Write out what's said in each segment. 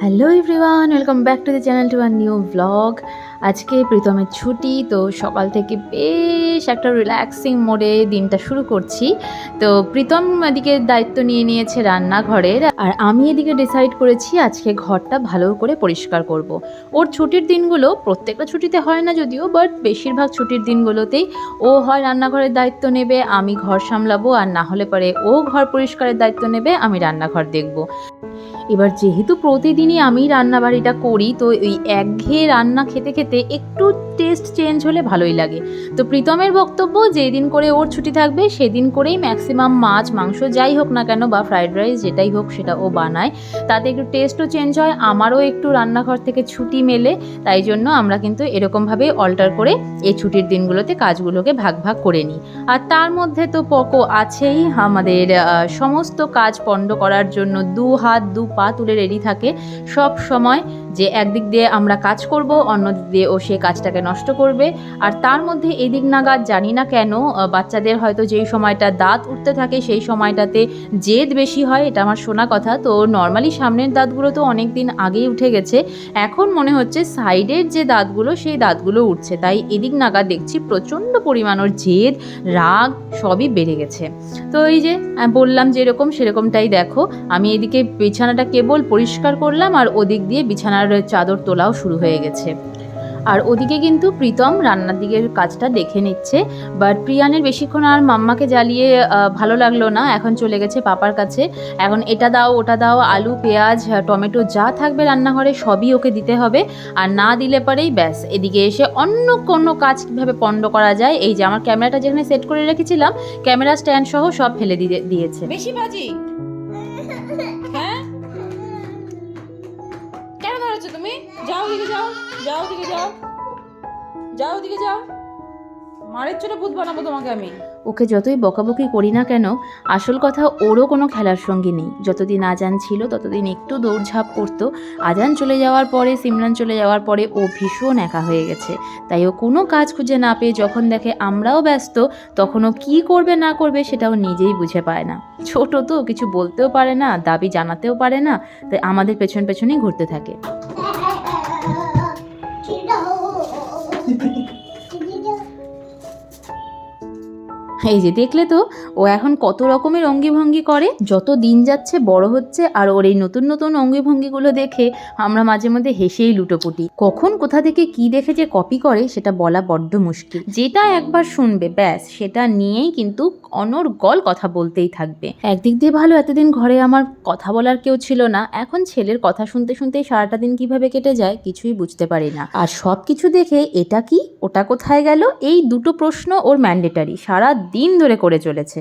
Hello everyone welcome back to the channel to our new blog আজকে প্রীতমের ছুটি, তো সকাল থেকে বেশ একটা রিল্যাক্সিং মোডে দিনটা শুরু করছি। তো প্রীতম এদিকে দায়িত্ব নিয়ে নিয়েছে রান্নাঘরের, আর আমি এদিকে ডিসাইড করেছি আজকে ঘরটা ভালো করে পরিষ্কার করব। ওর ছুটির দিনগুলো প্রত্যেকটা ছুটিতে হয় না যদিও বাট বেশিরভাগ ছুটির দিনগুলোতেই ও হয় রান্নাঘরের দায়িত্ব নেবে, আমি ঘর সামলাবো, আর না হলে পরে ও ঘর পরিষ্কারের দায়িত্ব নেবে, আমি রান্নাঘর দেখব। এবার যেহেতু প্রতিদিনই আমি রান্নাবাড়িটা করি, তো ওই একঘেয়ে রান্না খেতে খেতে একটু টেস্ট চেঞ্জ হলে ভালোই লাগে। তো প্রীতমের বক্তব্য, যেদিন করে ওর ছুটি থাকবে, সেদিন করেই ম্যাক্সিমাম মাছ, মাংস যাই হোক না কেন বা ফ্রাইড রাইস যেটাই হোক সেটা ও বানায়। তাতে একটু টেস্টও চেঞ্জ হয়, আমারও একটু রান্নাঘর থেকে ছুটি মেলে, তাই জন্য আমরা কিন্তু এরকমভাবে অল্টার করে এই ছুটির দিনগুলোতে কাজগুলোকে ভাগ ভাগ করে নিই। আর তার মধ্যে তো পকো আছেই, আমাদের সমস্ত কাজ পণ্ড করার জন্য দু হাত দু পা তুলে রেডি থাকে। সব সময় যে একদিক দিয়ে আমরা কাজ করব অন্য দিক দিয়ে ও সে কাজটাকে নষ্ট করবে। আর তার মধ্যে এদিক নাগাদ জানি না কেন বাচ্চাদের হয়তো যেই সময়টা দাঁত উঠতে থাকে সেই সময়টাতে জেদ বেশি হয়, এটা আমার শোনা কথা। তো নর্মালি সামনের দাঁতগুলো তো অনেক দিন আগেই উঠে গেছে। এখন মনে হচ্ছে সাইডের যে দাঁতগুলো, সেই দাঁতগুলো উঠছে। তাই এদিক নাগাদ দেখছি প্রচণ্ড পরিমাণ ওর জেদ, রাগ সবই বেড়ে গেছে। তো এই যে বললাম যেরকম, সেরকমটাই দেখো। আমি এদিকে বিছানাটা কেবল পরিষ্কার করলাম আর ওদিক দিয়ে বিছানার চাদর তোলাও শুরু হয়ে গেছে। আর ওদিকে কিন্তু প্রীতম রান্নার দিকের কাজটা দেখে নিচ্ছে। বাট প্রিয়ানের বেশিক্ষণ আর মাম্মাকে জ্বালিয়ে ভালো লাগল না। এখন চলে গেছে পাপার কাছে। এখন এটা দাও, ওটা দাও, আলু, পেঁয়াজ টমেটো যা থাকবে রান্নাঘরে সবই ওকে দিতে হবে। আর না দিলে পরেই ব্যাস, এদিকে এসে অন্য কোনো কাজ কীভাবে পণ্ড করা যায়? এই যে আমার ক্যামেরাটা যেখানে সেট করে রেখেছিলাম, ক্যামেরা স্ট্যান্ড সহ সব ফেলে দিয়ে দিয়েছে। বেশি ভাজি যাও দিকে যাও। মারের চোটে ভূত বানাবো তোমাকে আমি। ওকে যতই বকাবকি করি না কেন, আসল কথা ওরও কোনো খেলার সঙ্গী নেই। যতদিন আজান ছিল, ততদিন একটু দৌড়ঝাঁপ করতো। আজান চলে যাওয়ার পরে, সিমরান চলে যাওয়ার পরে ও ভীষণ একা হয়ে গেছে। তাই ও কোনো কাজ খুঁজে না পেয়ে যখন দেখে আমরাও ব্যস্ত, তখন ও কী করবে না করবে সেটাও নিজেই বুঝে পায় না। ছোট তো, কিছু বলতেও পারে না, দাবি জানাতেও পারে না, তাই আমাদের পেছন পেছনেই ঘুরতে থাকে। এই যে দেখলে তো, ও এখন কত রকমের অঙ্গিভঙ্গি করে, যত দিন যাচ্ছে বড় হচ্ছে, আর ওর এই নতুন নতুন অঙ্গিভঙ্গিগুলো দেখে আমরা মাঝে মধ্যে হেসেই লুটোপুটি। কখন কোথা থেকে কি দেখে যে কপি করে, সেটা বলা বড্ড মুশকিল। যেটা একবার শুনবে, ব্যাস, সেটা নিয়েই কিন্তু অনর্গল কথা বলতেই থাকবে। একদিক দিয়ে ভালো, এতদিন ঘরে আমার কথা বলার কেউ ছিল না। এখন ছেলের কথা শুনতে শুনতেই সারাটা দিন কীভাবে কেটে যায়, কিছুই বুঝতে পারি না। আর সব কিছু দেখে, এটা কি? ওটা কোথায় গেল? এই দুটো প্রশ্ন ওর ম্যান্ডেটারি সারা দিন ধরে করে চলেছে।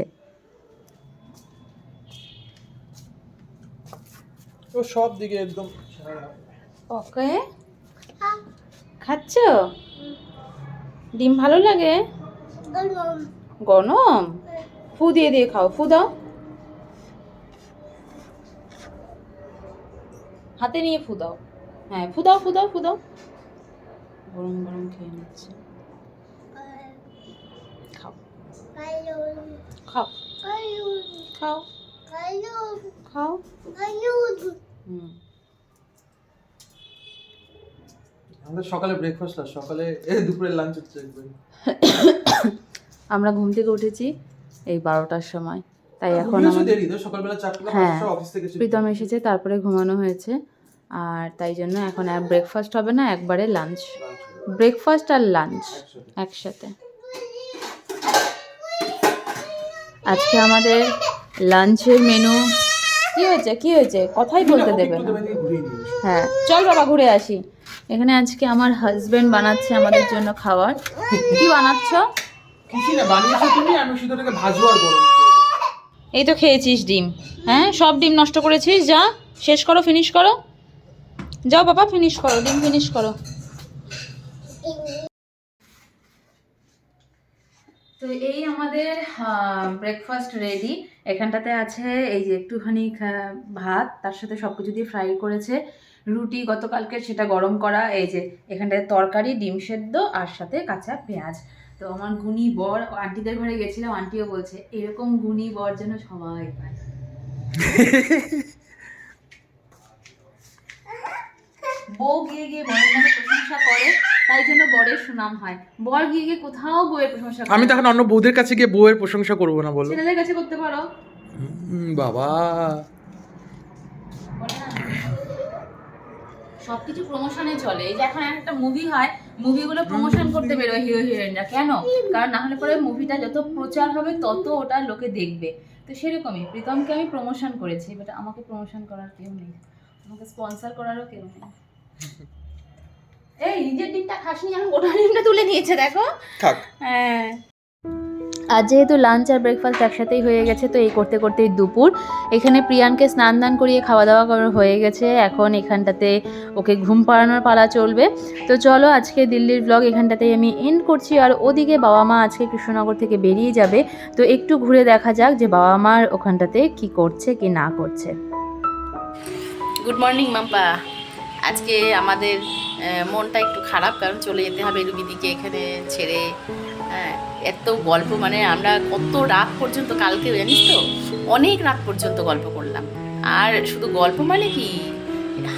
ও সব দিকে একদম ওকে। খাচ্ছ? ডিম ভালো লাগে? গরম। ফু দিয়ে দিয়ে খাও ফু দাও। হাতে নিয়ে ফু দাও। হ্যাঁ ফু দাও ফু দাও ফু দাও। গরম গরম খেয়ে নিচ্ছে খাও খাও। খাও। খাও। হুম। আমাদের সকালে ব্রেকফাস্ট আর সকালে দুপুরে লাঞ্চ হচ্ছে আমরা ঘুম থেকে উঠেছি এই বারোটার সময়। তাই এখন হ্যাঁ। অফিস থেকে প্রীতম এসেছে তারপরে ঘুমানো হয়েছে। আর তাই জন্য এখন ব্রেকফাস্ট হবে না একবারে লাঞ্চ ব্রেকফাস্ট আর লাঞ্চ একসাথে। আজকে আমাদের লাঞ্চের মেনু কি হয়েছে? কি হয়েছে? কথাই বলতে দেবে না। হ্যাঁ। চল বাবা ঘুরে আসি। এখানে আজকে আমার হাজবেন্ড বানাচ্ছে আমাদের জন্য খাবার কি বানাচ্ছ। এই তো খেয়েছিস ডিম। হ্যাঁ সব ডিম নষ্ট করেছিস? যা শেষ করো ফিনিশ করো। যাও বাবা ফিনিশ করো ডিম ফিনিশ করো। তো এই আমাদের ব্রেকফাস্ট রেডি এখানটাতে আছে এই যে একটুখানি ভাত, তার সাথে সব কিছু দিয়ে ফ্রাই করেছে। রুটি গতকালকে সেটা গরম করা, এই যে এখানটায় তরকারি, ডিম সেদ্ধ, আর সাথে কাঁচা পেঁয়াজ। তো আমার গুণী বর আন্টিদের ঘরে গেছিলাম, আন্টিও বলছে, এরকম গুণী বর যেন সবাই পায়। বউ গিয়ে গিয়ে বরের প্রশংসা করে। তাই জন্য বরের সুনাম হয়। বর গিয়ে গিয়ে কোথাও বউয়ের প্রশংসা আমি তখন অন্য বউদের কাছে গিয়ে বউয়ের প্রশংসা করব না বলো। ছেলেদের কাছে করতে পারো। বাবা। সবকিছু প্রমোশনে চলে। এই যে এখন একটা মুভি হয় মুভিগুলো প্রমোশন করতে বেরোয় হিরো হিরোইনরা কেন? কারণ না হলে পরে মুভিটা যত প্রচার হবে তত ওটা লোকে দেখবে। তো সেরকমই প্রীতমকে আমি প্রমোশন করেছি বাট আমাকে প্রমোশন করার কেউ নেই। আমাকে স্পন্সর করারও কেউ নেই। এই নিজের ডিমটা খাসনি এখন গোটা ডিমটা তুলে নিয়েছে দেখো। থাক। হ্যাঁ। আজ যেহেতু লাঞ্চ আর ব্রেকফাস্ট একসাথেই হয়ে গেছে তো এই করতে করতেই দুপুর। এখানে প্রিয়ানকে স্নান দান করিয়ে খাওয়া দাওয়া করা হয়ে গেছে। এখন এখানটাতে ওকে ঘুম পাড়ানোর পালা চলবে। তো চলো আজকে দিল্লির ব্লগ এখানটাতেই আমি এন্ড করছি। আর ওদিকে বাবা মা আজকে কৃষ্ণনগর থেকে বেরিয়ে যাবে। তো একটু ঘুরে দেখা যাক যে বাবা মার ওখানটাতে কি করছে কি না করছে। Good morning Mampa. আজকে আমাদের মনটা একটু খারাপ, কারণ চলে যেতে হবে রুবিদিকে এখানে ছেড়ে। এত গল্প মানে আমরা কত রাত পর্যন্ত, কালকে জানিস তো, অনেক রাত পর্যন্ত গল্প করলাম। আর শুধু গল্প মানে কি?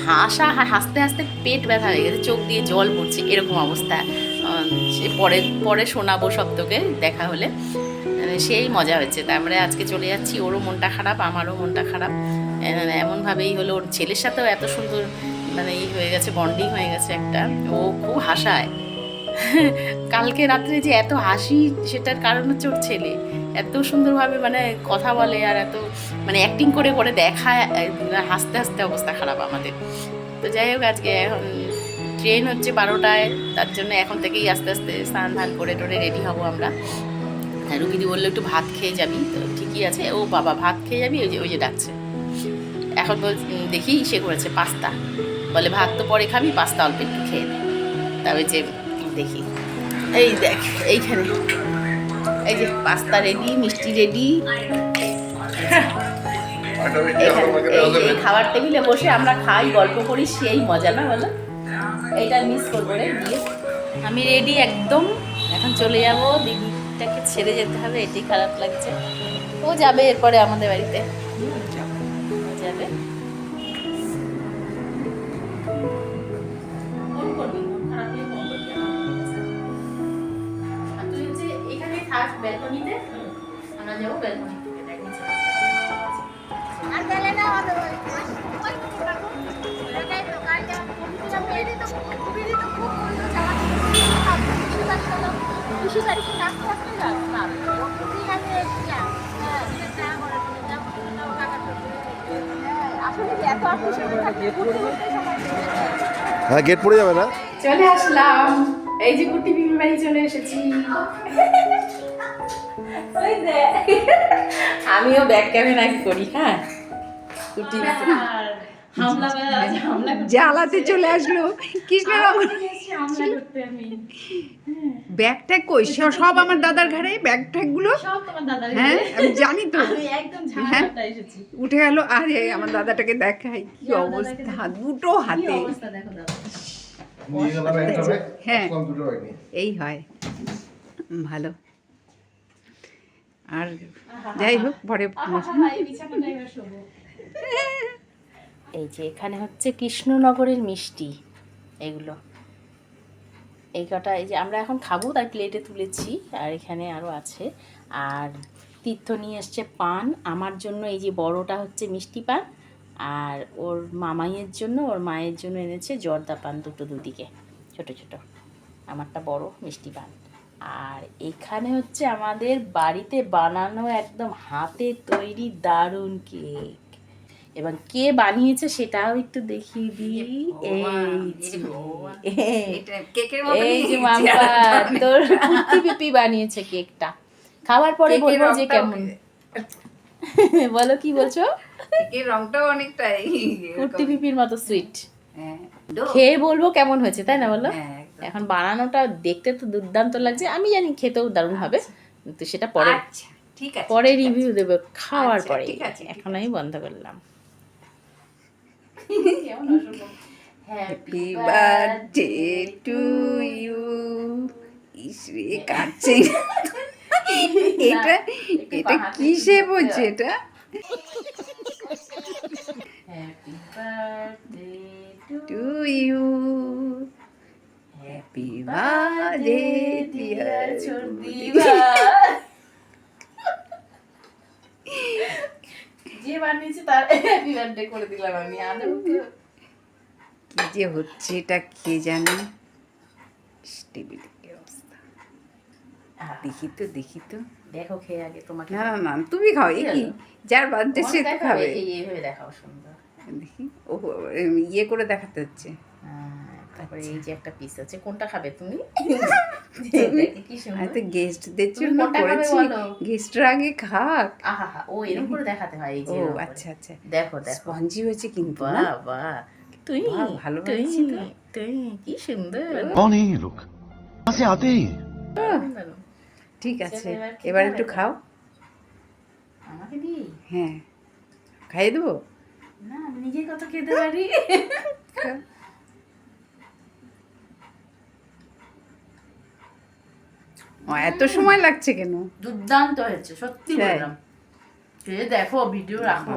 হাসা, হাসতে হাসতে পেট ব্যথা হয়ে গেছে, চোখ দিয়ে জল পড়ছে, এরকম অবস্থা। সে পরে পরে শোনাবো সব তোকে দেখা হলে। সেই মজা হয়েছে। তারপরে আজকে চলে যাচ্ছি, ওরও মনটা খারাপ, আমারও মনটা খারাপ। এমনভাবেই হলো, ওর ছেলের সাথেও এত সুন্দর মানে ই হয়ে গেছে বন্ডিং হয়ে গেছে একটা। ও খুব হাসায়। কালকে রাত্রে যে এত হাসি সেটার কারণ হচ্ছে ওর ছেলে। এত সুন্দরভাবে মানে কথা বলে আর এত মানে অ্যাক্টিং করে করে দেখায় হাসতে হাসতে অবস্থা খারাপ আমাদের। তো যাই হোক আজকে এখন ট্রেন হচ্ছে বারোটায়। তার জন্য এখন থেকেই আস্তে আস্তে স্নান ধান করে টোরে রেডি হব আমরা। রুগিদি বলল একটু ভাত খেয়ে যাবি? তো ঠিকই আছে। ও বাবা ভাত খেয়ে যাবি? ওই যে ওই যে ডাকছে। এখন উম, দেখি সে করেছে পাস্তা। বলে, ভাত তো পরে খাবি, পাস্তা অল্প একটু খেয়ে নে। তবে যে, দেখি। এই দেখ, এইখানে। এই যে, পাস্তা রেডি মিষ্টি রেডি এই খাবার টেবিলে বসে আমরা খাই, গল্প করি, সেই মজা না বলো? এইটা মিস করব রে দিয়ে আমি রেডি একদম। এখন চলে যাব, দিদিটাকে ছেড়ে যেতে হবে, এটাই খারাপ লাগছে। ও যাবে এরপরে আমাদের বাড়িতে। থাকি ঘুরতে ঘুরতে সময় চলে যায়। হ্যাঁ গেট পড়ে যাবে না? চলে আসলাম। এই যে কুটি বিবি বাড়ি চলে এসেছি। আমিও ব্যাক ক্যামেরা করি হ্যাঁ? কুটি হামলা হামলা জ্বালাতে চলে আসলো। কৃষ্ণনগর হামলা ব্যাগ ট্যাগ কই? সব সব আমার দাদার ঘাড়ে? ব্যাগ ট্যাগগুলো? সব তোমার দাদার হ্যাঁ আমি জানি তো। হ্যাঁ। উঠে গেল আরে আমার দাদাটাকে দেখাই। কি অবস্থা? দুটো হাতে। হ্যাঁ। এই হয়। ভালো। আর যাই হোক পরে এই যে এখানে হচ্ছে কৃষ্ণনগরের মিষ্টি এগুলো। এই কটা এই যে আমরা এখন খাব তাই প্লেটে তুলেছি আর এখানে আরও আছে। আর তীর্থ নিয়ে এসছে পান। আমার জন্য এই যে বড়টা হচ্ছে মিষ্টি পান। আর ওর মামাইয়ের জন্য ওর মায়ের জন্য এনেছে জর্দা পান দুটো দুদিকে ছোট ছোট। আমারটা বড় মিষ্টি পান। আর এখানে হচ্ছে আমাদের বাড়িতে বানানো একদম হাতে তৈরি দারুণ কেক। এবং কে বানিয়েছে সেটাও একটু দেখিয়ে দিই। এই যে, কেকের মাম্পা তোর কুর্তি পিপি বানিয়েছে কেকটা। খাওয়ার পরে বলব যে কেমন? বলো কি বলছো? কেকের রংটাও অনেকটা কুর্তি পিপির মতো সুইট হ্যাঁ খেয়ে বলব কেমন হয়েছে তাই না বলো? হ্যাঁ, এখন বানানোটা দেখতে তো দুর্দান্ত লাগছে আমি জানি খেতেও দারুণ হবে তো সেটা পরে আচ্ছা ঠিক আছে পরে রিভিউ দেবো খাওয়ার আচ্ছা, পরে এখন আমি বন্ধ করলাম। হ্যাপি বার্থডে টু ইউ ইসরে কাটছে এটা এটা কিসে বলছে এটা? To you happy birthday dear যে বানিয়েছে তার হ্যাপি বার্থডে করে দিলাম আমি আদৌ কি যে হচ্ছে এটা কে জানে? টেবিলের কি অবস্থা। দেখি তো দেখি তো। দেখো খেয়ে আগে তোমাকে। না না না তুমি খাও এই কি? যার বার্থডে সে খাবে। এই এইভাবে দেখাও সুন্দর। দেখি। ও ইয়ে করে দেখাতে হচ্ছে। তারপরে আচ্ছা। এই যে একটা পিস আছে কোনটা খাবে তুমি? গেস্টদের জন্য করেছি। আগে খাক। আচ্ছা, আচ্ছা দেখো হয়েছে কিন্তু বাহ তুই ভালো কি সুন্দর। ঠিক আছে। এবার একটু খাও। হ্যাঁ। খাইয়ে দেবো? নিজে কত খেতে পারি এত সময় লাগছে কেন দুর্দান্ত হয়েছে সত্যি তাই? বললাম দেখো ভিডিও রাখো।